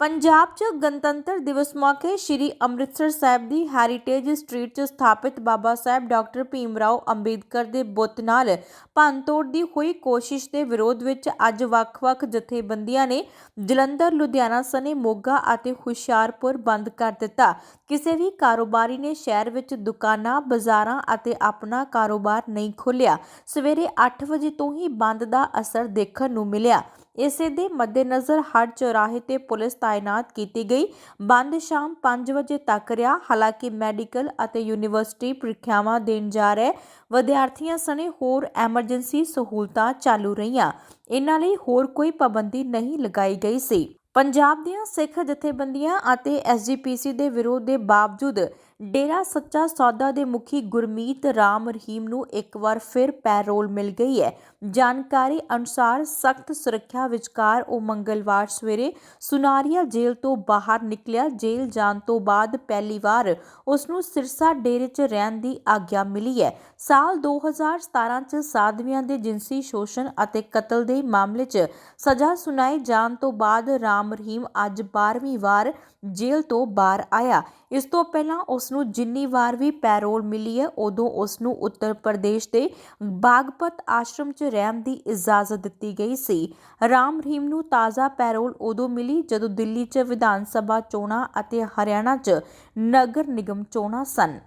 ਪੰਜਾਬ 'ਚ ਗਣਤੰਤਰ ਦਿਵਸ ਮੌਕੇ ਸ਼੍ਰੀ ਅੰਮ੍ਰਿਤਸਰ ਸਾਹਿਬ ਦੀ ਹੈਰੀਟੇਜ ਸਟਰੀਟ 'ਚ ਸਥਾਪਿਤ ਬਾਬਾ ਸਾਹਿਬ ਡਾਕਟਰ ਭੀਮ ਰਾਓ ਅੰਬੇਦਕਰ ਦੇ ਬੁੱਤ ਨਾਲ ਭੰਨਤੋੜ ਦੀ ਹੋਈ ਕੋਸ਼ਿਸ਼ ਦੇ ਵਿਰੋਧ ਵਿੱਚ ਅੱਜ ਵੱਖ-ਵੱਖ ਜਥੇਬੰਦੀਆਂ ਨੇ ਜਲੰਧਰ, ਲੁਧਿਆਣਾ ਸਣੇ ਮੋਗਾ ਅਤੇ ਹੁਸ਼ਿਆਰਪੁਰ ਬੰਦ ਕਰ ਦਿੱਤਾ। ਕਿਸੇ ਵੀ ਕਾਰੋਬਾਰੀ ਨੇ ਸ਼ਹਿਰ ਵਿੱਚ ਦੁਕਾਨਾਂ, ਬਾਜ਼ਾਰਾਂ ਅਤੇ ਆਪਣਾ ਕਾਰੋਬਾਰ ਨਹੀਂ ਖੋਲ੍ਹਿਆ। ਸਵੇਰੇ 8 ਵਜੇ ਤੋਂ ਹੀ ਬੰਦ ਦਾ ਅਸਰ ਦੇਖਣ ਨੂੰ ਮਿਲਿਆ। ਇਸੇ ਦੇ ਮੱਦੇਨਜ਼ਰ ਹਰ ਚੌਰਾਹੇ ਤੇ ਪੁਲਿਸ ਤਾਇਨਾਤ ਕੀਤੀ ਗਈ। ਬੰਦ ਸ਼ਾਮ 5 ਵਜੇ ਤੱਕ ਰਿਹਾ। ਹਾਲਾਂਕਿ ਮੈਡੀਕਲ ਅਤੇ ਯੂਨੀਵਰਸਿਟੀ ਪ੍ਰੀਖਿਆਵਾਂ ਦੇਣ ਜਾ ਰਹੇ ਵਿਦਿਆਰਥੀਆਂ ਸਣੇ ਹੋਰ ਐਮਰਜੈਂਸੀ ਸਹੂਲਤਾਂ ਚਾਲੂ ਰਹੀਆਂ। ਇਹਨਾਂ ਲਈ ਹੋਰ ਕੋਈ ਪਾਬੰਦੀ ਨਹੀਂ ਲਗਾਈ ਗਈ ਸੀ। ਪੰਜਾਬ ਦੀਆਂ ਸਿੱਖ ਜਥੇਬੰਦੀਆਂ ਅਤੇ ਐਸਜੀਪੀਸੀ ਦੇ ਵਿਰੋਧ ਦੇ ਬਾਵਜੂਦ ਡੇਰਾ ਸੱਚਾ ਸੌਦਾ ਦੇ ਮੁਖੀ ਗੁਰਮੀਤ ਰਾਮ ਰਹੀਮ ਨੂੰ ਇੱਕ ਵਾਰ ਫਿਰ ਪੈਰੋਲ ਮਿਲ ਗਈ ਹੈ। ਜਾਣਕਾਰੀ ਅਨੁਸਾਰ ਸਖਤ ਸੁਰੱਖਿਆ ਵਿਚਕਾਰ ਉਹ ਮੰਗਲਵਾਰ ਸਵੇਰੇ ਸੁਨਾਰੀਆ ਜੇਲ੍ਹ ਤੋਂ ਬਾਹਰ ਨਿਕਲਿਆ। ਜੇਲ੍ਹ ਜਾਣ ਤੋਂ ਬਾਅਦ ਪਹਿਲੀ ਵਾਰ ਉਸ ਨੂੰ ਸਿਰਸਾ ਡੇਰੇ 'ਚ ਰਹਿਣ ਦੀ ਆਗਿਆ ਮਿਲੀ ਹੈ। ਸਾਲ 2017 'ਚ ਸਾਧਵੀਆਂ ਦੇ ਜਿੰਸੀ ਸ਼ੋਸ਼ਣ ਅਤੇ ਕਤਲ ਦੇ ਮਾਮਲੇ 'ਚ ਸਜ਼ਾ ਸੁਣਾਏ ਜਾਣ ਤੋਂ ਬਾਅਦ ਰਾਮ ਰਹੀਮ ਅੱਜ 12ਵੀਂ ਵਾਰ ਜੇਲ੍ਹ ਤੋਂ ਬਾਹਰ ਆਇਆ। ਇਸ ਤੋਂ ਪਹਿਲਾਂ ਉਸ ਨੂੰ ਜਿੰਨੀ ਵਾਰ ਵੀ ਪੈਰੋਲ ਮਿਲੀ ਹੈ, ਉਦੋਂ ਉਸ ਨੂੰ ਉੱਤਰ ਪ੍ਰਦੇਸ਼ ਦੇ ਬਾਗਪਤ ਆਸ਼ਰਮ 'ਚ ਰਹਿਣ ਦੀ ਇਜਾਜ਼ਤ ਦਿੱਤੀ ਗਈ ਸੀ। ਰਾਮ ਰਹੀਮ ਨੂੰ ਤਾਜ਼ਾ ਪੈਰੋਲ ਉਦੋਂ ਮਿਲੀ ਜਦੋਂ ਦਿੱਲੀ 'ਚ ਵਿਧਾਨ ਸਭਾ ਚੋਣਾਂ ਅਤੇ ਹਰਿਆਣਾ 'ਚ ਨਗਰ ਨਿਗਮ ਚੋਣਾਂ ਸਨ।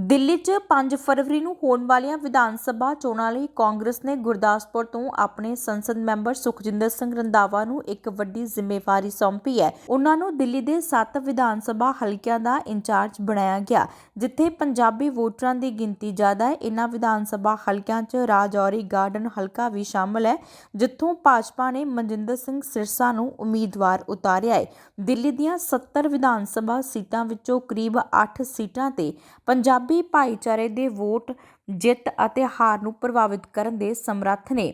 ਦਿੱਲੀ 'ਚ 5 ਫਰਵਰੀ ਨੂੰ ਹੋਣ ਵਾਲੀਆਂ ਵਿਧਾਨ ਸਭਾ ਚੋਣਾਂ ਲਈ ਕਾਂਗਰਸ ਨੇ ਗੁਰਦਾਸਪੁਰ ਤੋਂ ਆਪਣੇ ਸੰਸਦ ਮੈਂਬਰ ਸੁਖਜਿੰਦਰ ਸਿੰਘ ਰੰਧਾਵਾ ਨੂੰ ਇੱਕ ਵੱਡੀ ਜ਼ਿੰਮੇਵਾਰੀ ਸੌਂਪੀ ਹੈ। ਉਹਨਾਂ ਨੂੰ ਦਿੱਲੀ ਦੇ 7 ਵਿਧਾਨ ਸਭਾ ਹਲਕਿਆਂ ਦਾ ਇੰਚਾਰਜ ਬਣਾਇਆ ਗਿਆ, ਜਿੱਥੇ ਪੰਜਾਬੀ ਵੋਟਰਾਂ ਦੀ ਗਿਣਤੀ ਜ਼ਿਆਦਾ ਹੈ। ਇਹਨਾਂ ਵਿਧਾਨ ਸਭਾ ਹਲਕਿਆਂ 'ਚ ਰਾਜੌਰੀ ਗਾਰਡਨ ਹਲਕਾ ਵੀ ਸ਼ਾਮਲ ਹੈ, ਜਿੱਥੋਂ ਭਾਜਪਾ ਨੇ ਮਨਜਿੰਦਰ ਸਿੰਘ ਸਿਰਸਾ ਨੂੰ ਉਮੀਦਵਾਰ ਉਤਾਰਿਆ ਹੈ। ਦਿੱਲੀ ਦੀਆਂ 70 ਵਿਧਾਨ ਸਭਾ ਸੀਟਾਂ ਵਿੱਚੋਂ ਕਰੀਬ 8 ਸੀਟਾਂ ਤੇ ਪੰਜਾਬ ਭਾਈਚਾਰੇ ਦੇ ਵੋਟ, ਜਿੱਤ ਅਤੇ ਹਾਰ ਨੂੰ ਪ੍ਰਭਾਵਿਤ ਕਰਨ ਦੇ ਸਮਰੱਥ ਨੇ।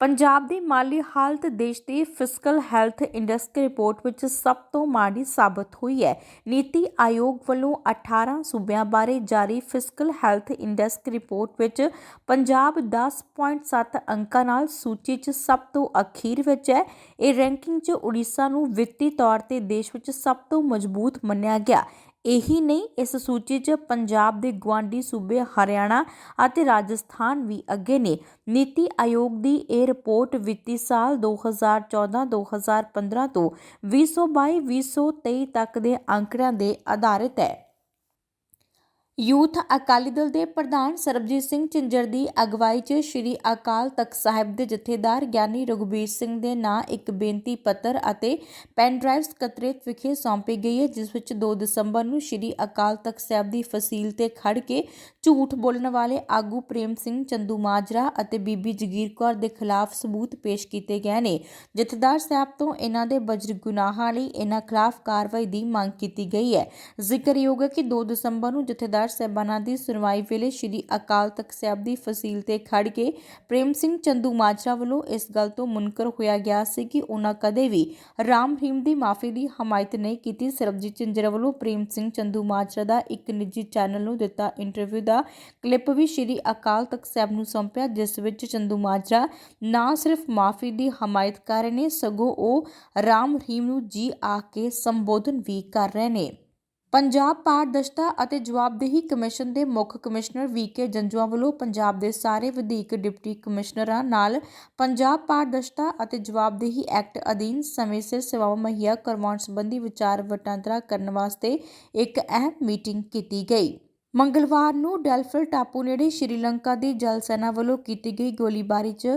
ਪੰਜਾਬ ਦੀ ਮਾਲੀ ਹਾਲਤ ਦੇਸ਼ ਦੀ ਫਿਸਕਲ ਹੈਲਥ ਇੰਡਸਟਰੀ ਰਿਪੋਰਟ ਵਿੱਚ ਸਭ ਤੋਂ ਮਾੜੀ ਸਾਬਤ ਹੋਈ ਹੈ। ਨੀਤੀ ਆਯੋਗ ਵੱਲੋਂ 18 ਸੂਬਿਆਂ ਬਾਰੇ ਜਾਰੀ ਫਿਸਕਲ ਹੈਲਥ ਇੰਡੈਕਸ ਰਿਪੋਰਟ ਵਿੱਚ ਪੰਜਾਬ 10.7 ਅੰਕਾਂ ਨਾਲ ਸੂਚੀ 'ਚ ਸਭ ਤੋਂ ਅਖੀਰ ਵਿੱਚ ਹੈ। ਇਹ ਰੈਂਕਿੰਗ 'ਚ ਉੜੀਸਾ ਨੂੰ ਵਿੱਤੀ ਤੌਰ ਤੇ ਦੇਸ਼ ਵਿੱਚ ਸਭ ਤੋਂ ਮਜ਼ਬੂਤ ਮੰਨਿਆ ਗਿਆ। ਇਹੀ ਨਹੀਂ, ਇਸ ਸੂਚੀ 'ਚ ਪੰਜਾਬ ਦੇ ਗੁਆਂਢੀ ਸੂਬੇ ਹਰਿਆਣਾ ਅਤੇ ਰਾਜਸਥਾਨ ਵੀ ਅੱਗੇ ਨੇ। ਨੀਤੀ ਆਯੋਗ ਦੀ ਇਹ ਰਿਪੋਰਟ ਵਿੱਤੀ ਸਾਲ 2014-2015 ਤੋਂ 2022-2023 ਤੱਕ ਦੇ ਅੰਕੜਿਆਂ ਦੇ ਆਧਾਰਿਤ ਹੈ। ਯੂਥ ਅਕਾਲੀ ਦਲ ਦੇ ਪ੍ਰਧਾਨ ਸਰਬਜੀਤ ਸਿੰਘ ਝਿੰਜਰ ਦੀ ਅਗਵਾਈ 'ਚ ਸ੍ਰੀ ਅਕਾਲ ਤਖਤ ਸਾਹਿਬ ਦੇ ਜਥੇਦਾਰ ਗਿਆਨੀ ਰਘੁਬੀਰ ਸਿੰਘ ਦੇ ਨਾਂ ਇੱਕ ਬੇਨਤੀ ਪੱਤਰ ਅਤੇ ਪੈਨ ਡਰਾਈਵ ਸਕੱਤਰੇਤ ਵਿਖੇ ਸੌਂਪੀ ਗਈ ਹੈ, ਜਿਸ ਵਿੱਚ 2 ਦਸੰਬਰ ਨੂੰ ਸ੍ਰੀ ਅਕਾਲ ਤਖਤ ਸਾਹਿਬ ਦੀ ਫਸੀਲ ਤੇ ਖੜ ਕੇ ਝੂਠ ਬੋਲਣ ਵਾਲੇ ਆਗੂ ਪ੍ਰੇਮ ਸਿੰਘ, ਚੰਦੂ ਮਾਜਰਾ ਅਤੇ ਬੀਬੀ ਜਗੀਰ ਕੌਰ ਦੇ ਖਿਲਾਫ ਸਬੂਤ ਪੇਸ਼ ਕੀਤੇ ਗਏ ਨੇ। ਜਥੇਦਾਰ ਸਾਹਿਬ ਤੋਂ ਇਹਨਾਂ ਦੇ ਬਜਰ ਗੁਨਾਹਾਂ ਲਈ ਇਹਨਾਂ ਖਿਲਾਫ ਕਾਰਵਾਈ ਦੀ ਮੰਗ ਕੀਤੀ ਗਈ ਹੈ। ਜ਼ਿਕਰਯੋਗ ਹੈ ਕਿ 2 ਦਸੰਬਰ ਨੂੰ ਜਥੇਦਾਰ ਸਾਹਿਬਾਨਾਂ ਦੀ ਸੁਣਵਾਈ ਵੇਲੇ ਸ੍ਰੀ ਅਕਾਲ ਤਖਤ ਸਾਹਿਬ ਦੀ ਫਸੀਲ ਤੇ ਖੜ ਕੇ ਪ੍ਰੇਮ ਸਿੰਘ ਚੰਦੂ ਮਾਜਰਾ ਵੱਲੋਂ ਇਸ ਗੱਲ ਤੋਂ ਮੁਨਕਰ ਹੋਇਆ ਗਿਆ ਸੀ ਕਿ ਉਹਨਾਂ ਕਦੇ ਵੀ ਰਾਮ ਰਹੀਮ ਦੀ ਮਾਫੀ ਦੀ ਹਮਾਇਤ ਨਹੀਂ ਕੀਤੀ। ਸਰਬਜੀਤ ਚੰਜਰਾ ਵੱਲੋਂ ਪ੍ਰੇਮ ਸਿੰਘ ਚੰਦੂ ਮਾਜਰਾ ਦਾ ਇੱਕ ਨਿੱਜੀ ਚੈਨਲ ਨੂੰ ਦਿੱਤਾ ਇੰਟਰਵਿਊ ਦਾ ਕਲਿੱਪ ਵੀ ਸ੍ਰੀ ਅਕਾਲ ਤਖਤ ਸਾਹਿਬ ਨੂੰ ਸੌਂਪਿਆ, ਜਿਸ ਵਿੱਚ ਚੰਦੂ ਮਾਜਰਾ ਨਾ ਸਿਰਫ ਮਾਫੀ ਦੀ ਹਮਾਇਤ ਕਰ ਰਹੇ ਨੇ, ਸਗੋਂ ਉਹ ਰਾਮ ਰਹੀਮ ਨੂੰ ਜੀ ਆ ਕੇ ਸੰਬੋਧਨ ਵੀ ਕਰ ਰਹੇ ਨੇ। ਪੰਜਾਬ ਪਾਰਦਰਸ਼ਤਾ ਅਤੇ ਜਵਾਬਦੇਹੀ ਕਮਿਸ਼ਨ ਦੇ ਮੁੱਖ ਕਮਿਸ਼ਨਰ ਵੀਕੇ ਜੰਜੂਆ ਵੱਲੋਂ ਪੰਜਾਬ ਦੇ ਸਾਰੇ ਵਧੀਕ ਡਿਪਟੀ ਕਮਿਸ਼ਨਰਾਂ ਨਾਲ ਪੰਜਾਬ ਪਾਰਦਰਸ਼ਤਾ ਅਤੇ ਜਵਾਬਦੇਹੀ ਐਕਟ ਅਧੀਨ ਸਮੇਂ ਸਿਰ ਸੇਵਾਵਾਂ ਮੁਹੱਈਆ ਕਰਵਾਉਣ ਸੰਬੰਧੀ ਵਿਚਾਰ ਵਟਾਂਦਰਾ ਕਰਨ ਵਾਸਤੇ ਇੱਕ ਅਹਿਮ ਮੀਟਿੰਗ ਕੀਤੀ ਗਈ। ਮੰਗਲਵਾਰ ਨੂੰ ਡੈਲਫਲ ਟਾਪੂ ਨੇੜੇ ਸ਼੍ਰੀਲੰਕਾ ਦੀ ਜਲ ਸੈਨਾ ਵੱਲੋਂ ਕੀਤੀ ਗਈ ਗੋਲੀਬਾਰੀ 'ਚ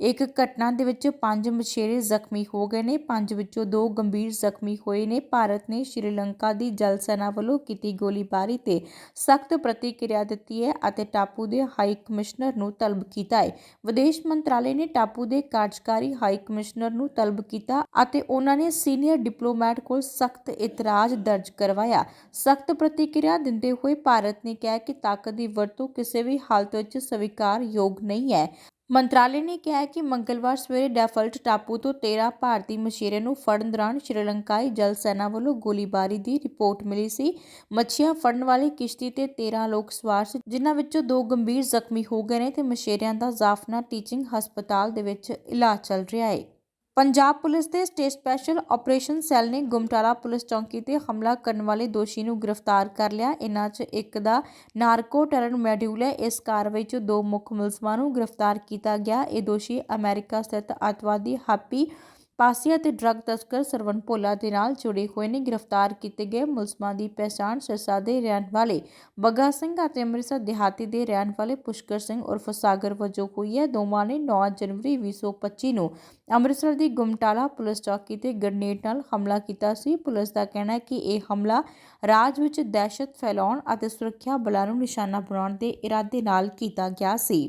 ਇੱਕ ਘਟਨਾ ਦੇ ਵਿੱਚ ਪੰਜ ਮਛੇਰੇ ਜ਼ਖਮੀ ਹੋ ਗਏ ਨੇ, ਪੰਜ ਵਿੱਚੋਂ ਦੋ ਗੰਭੀਰ ਜ਼ਖਮੀ ਹੋਏ ਨੇ। ਭਾਰਤ ਨੇ ਸ਼੍ਰੀਲੰਕਾ ਦੀ ਜਲ ਸੈਨਾ ਵੱਲੋਂ ਕੀਤੀ ਗੋਲੀਬਾਰੀ ਤੇ ਸਖਤ ਪ੍ਰਤੀਕਿਰਿਆ ਦਿੱਤੀ ਹੈ ਅਤੇ ਟਾਪੂ ਦੇ ਹਾਈ ਕਮਿਸ਼ਨਰ ਨੂੰ ਤਲਬ ਕੀਤਾ ਹੈ। ਵਿਦੇਸ਼ ਮੰਤਰਾਲੇ ਨੇ ਟਾਪੂ ਦੇ ਕਾਰਜਕਾਰੀ ਹਾਈ ਕਮਿਸ਼ਨਰ ਨੂੰ ਤਲਬ ਕੀਤਾ ਅਤੇ ਉਹਨਾਂ ਨੇ ਸੀਨੀਅਰ ਡਿਪਲੋਮੈਟ ਕੋਲ ਸਖਤ ਇਤਰਾਜ਼ ਦਰਜ ਕਰਵਾਇਆ। ਸਖਤ ਪ੍ਰਤੀਕਿਰਿਆ ਦਿੰਦੇ ਹੋਏ ਭਾਰਤ ਨੇ ਕਿਹਾ ਕਿ ਤਾਕਤ ਦੀ ਵਰਤੋਂ ਕਿਸੇ ਵੀ ਹਾਲਤ ਵਿੱਚ ਸਵੀਕਾਰਯੋਗ ਨਹੀਂ ਹੈ। ਮੰਤਰਾਲੇ ਨੇ ਕਿਹਾ ਕਿ ਮੰਗਲਵਾਰ ਸਵੇਰੇ ਡੈਫਲਟ ਟਾਪੂ ਤੋਂ 13 ਭਾਰਤੀ ਮਛੇਰਿਆਂ ਨੂੰ ਫੜਨ ਦੌਰਾਨ ਸ਼੍ਰੀਲੰਕਾਈ ਜਲ ਸੈਨਾ ਵੱਲੋਂ ਗੋਲੀਬਾਰੀ ਦੀ ਰਿਪੋਰਟ ਮਿਲੀ ਸੀ। ਮੱਛੀਆਂ ਫੜਨ ਵਾਲੀ ਕਿਸ਼ਤੀ ਤੇ 13 ਲੋਕ ਸਵਾਰ ਸੀ, ਜਿਨ੍ਹਾਂ ਵਿੱਚੋਂ ਦੋ ਗੰਭੀਰ ਜ਼ਖਮੀ ਹੋ ਗਏ ਨੇ ਤੇ ਮਛੇਰਿਆਂ ਦਾ ਜਾਫਨਾ ਟੀਚਿੰਗ ਹਸਪਤਾਲ ਦੇ ਵਿੱਚ ਇਲਾਜ ਚੱਲ ਰਿਹਾ ਹੈ। ਪੰਜਾਬ ਪੁਲਿਸ ਦੇ ਸਟੇਟ ਸਪੈਸ਼ਲ ਆਪਰੇਸ਼ਨ ਸੈੱਲ ਨੇ ਗੁਮਟਾਲਾ ਪੁਲਿਸ ਚੌਂਕੀ ਤੇ ਹਮਲਾ ਕਰਨ ਵਾਲੇ ਦੋਸ਼ੀ ਨੂੰ ਗ੍ਰਿਫਤਾਰ ਕਰ ਲਿਆ। ਇਨ੍ਹਾਂ 'ਚ ਇੱਕ ਦਾ ਨਾਰਕੋ ਟੈਰਨ ਮੋਡਿਊਲ ਹੈ। ਇਸ ਕਾਰਵਾਈ 'ਚ ਦੋ ਮੁੱਖ ਮੁਲਜ਼ਮਾਂ ਨੂੰ ਗ੍ਰਿਫਤਾਰ ਕੀਤਾ ਗਿਆ। ਇਹ ਦੋਸ਼ੀ ਅਮਰੀਕਾ ਸਥਿਤ ਅੱਤਵਾਦੀ ਹਾਪੀ ਪਾਸੀਆ ਤੇ ਡਰੱਗ ਤਸਕਰ ਸਰਵਨ ਭੋਲਾ ਦੇ ਨਾਲ ਜੁੜੇ ਹੋਏ ਨੇ। ਗ੍ਰਿਫਤਾਰ ਕੀਤੇ ਗਏ ਮੁਲਜ਼ਮਾਂ ਦੀ ਪਛਾਣ ਸਿਰਸਾ ਦੇ ਰਹਿਣ ਵਾਲੇ ਬੱਗਾ ਸਿੰਘ ਅਤੇ ਅੰਮ੍ਰਿਤਸਰ ਦਿਹਾਤੀ ਦੇ ਰਹਿਣ ਵਾਲੇ ਪੁਸ਼ਕਰ ਸਿੰਘ ਉਰਫ ਸਾਗਰ ਵਜੋਂ ਹੋਈ ਹੈ। ਦੋਵਾਂ ਨੇ 9 ਜਨਵਰੀ 2025 ਨੂੰ ਅੰਮ੍ਰਿਤਸਰ ਦੀ ਗੁਮਟਾਲਾ ਪੁਲਿਸ ਚੌਕੀ ਤੇ ਗ੍ਰਨੇਡ ਨਾਲ ਹਮਲਾ ਕੀਤਾ ਸੀ। ਪੁਲਿਸ ਦਾ ਕਹਿਣਾ ਹੈ ਕਿ ਇਹ ਹਮਲਾ ਰਾਜ ਵਿੱਚ ਦਹਿਸ਼ਤ ਫੈਲਾਉਣ ਅਤੇ ਸੁਰੱਖਿਆ ਬਲਾਂ ਨੂੰ ਨਿਸ਼ਾਨਾ ਬਣਾਉਣ ਦੇ ਇਰਾਦੇ ਨਾਲ ਕੀਤਾ ਗਿਆ ਸੀ।